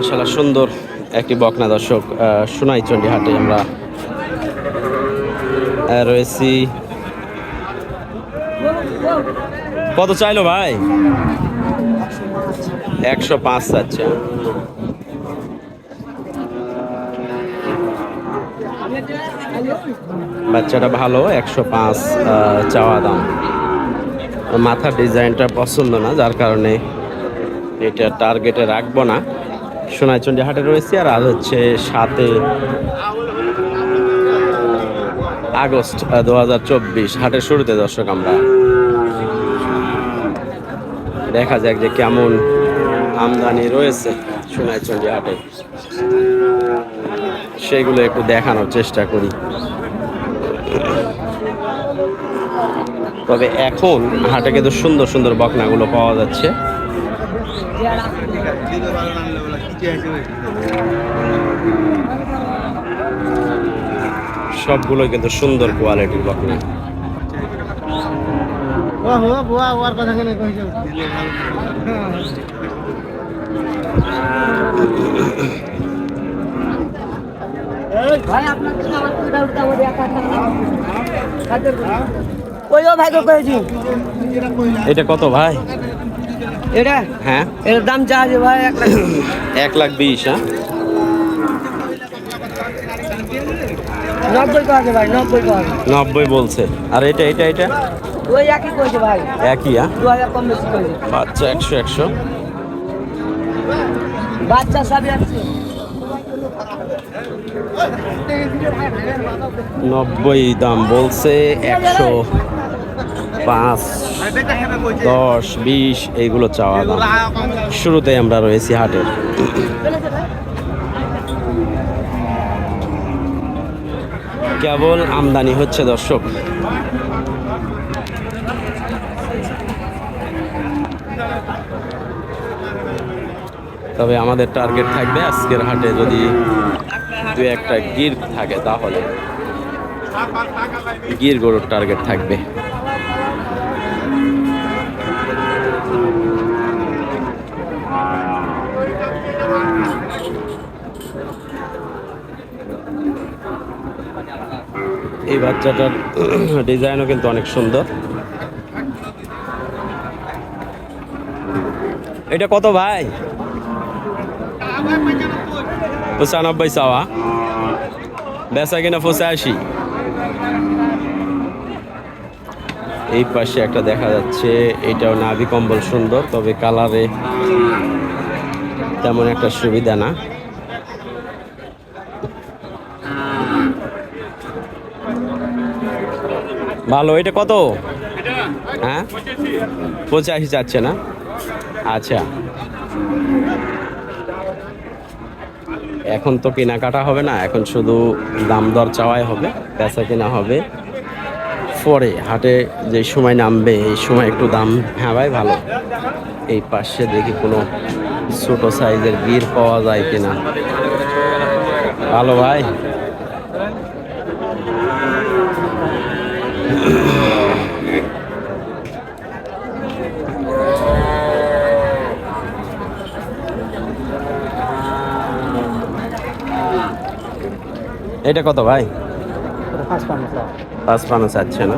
মাসাল্লাহ সুন্দর একটি বকনা দর্শক সোনাইচন্ডী হাটে আমরা রয়েছি। কত চাইলো ভাই? একশো পাঁচ চাচ্ছে। বাচ্চাটা ভালো, একশো পাঁচ চাওয়া দাম। মাথার ডিজাইনটা পছন্দ না, যার কারণে এটা টার্গেটে রাখব না। সোনাইচন্ডী হাটে রয়েছি আর আজ হচ্ছে সাতে আগস্ট দু হাজার চব্বিশ। হাটের শুরুতে দর্শক আমরা দেখা যাক যে কেমন আমদানি রয়েছে সোনাইচন্ডী হাটে। সেগুলো একটু দেখানোর চেষ্টা করি। তবে এখন হাটে কিন্তু সুন্দর সুন্দর বকনাগুলো পাওয়া যাচ্ছে। সবগুলো কিন্তু সুন্দর কোয়ালিটির বকনা ভাই আপনার তো আমার তো এটা উল্টা করে একা একা ওই ও ভাই তো করেছি এটা কত ভাই? এটা? হ্যাঁ। এর দাম চা আছে ভাই এক লাখ এক লাখ বিশ হ্যাঁ। নব্বই কো ভাই নব্বই কো নব্বই বলছে। আর এটা এটা এটা? ওই একই করেছে ভাই। একই হ্যাঁ? দু হাজার কম বেশি করেছে বাচ্চা একশো একশো। বাচ্চা সবই আছে নব্বই দাম বলছে একশো। পাঁচ, দশ, বিশ, এইগুলো চাওয়া দাম। শুরুতে আমরা রয়েছি হাটের। কেবল আমদানি হচ্ছে, দর্শক। তবে আমাদের টার্গেট থাকবে আজকের হাটে যদি দু একটা গির থাকে, তাহলে গির গরুর টার্গেট থাকবে। এই বাচ্চাটার ডিজাইনও কিন্তু অনেক সুন্দর। এটা কত ভাই? পঁচানব্বই চাওয়া। বেচা কিনা পঁচাশি। এই পাশে একটা দেখা যাচ্ছে, এটাও নাভি কম্বল সুন্দর, তবে কালারে তেমন একটা সুবিধা না। ভালো, এটা কত? হ্যাঁ? পঁচাশি চাচ্ছে না? আচ্ছা। এখন তো কেনাকাটা হবে না, এখন শুধু দাম দর চাওয়াই হবে, বেচা কেনা হবে। পরে হাটে যে সময় নামবে, এই সময় একটু দাম হ্যাঁ ভাই ভালো। এই পাশে দেখি কোনো ছোট সাইজের গির পাওয়া যায় কিনা। ভালো ভাই? এটা কত ভাই? পাঁচ পানো চাচ্ছে না।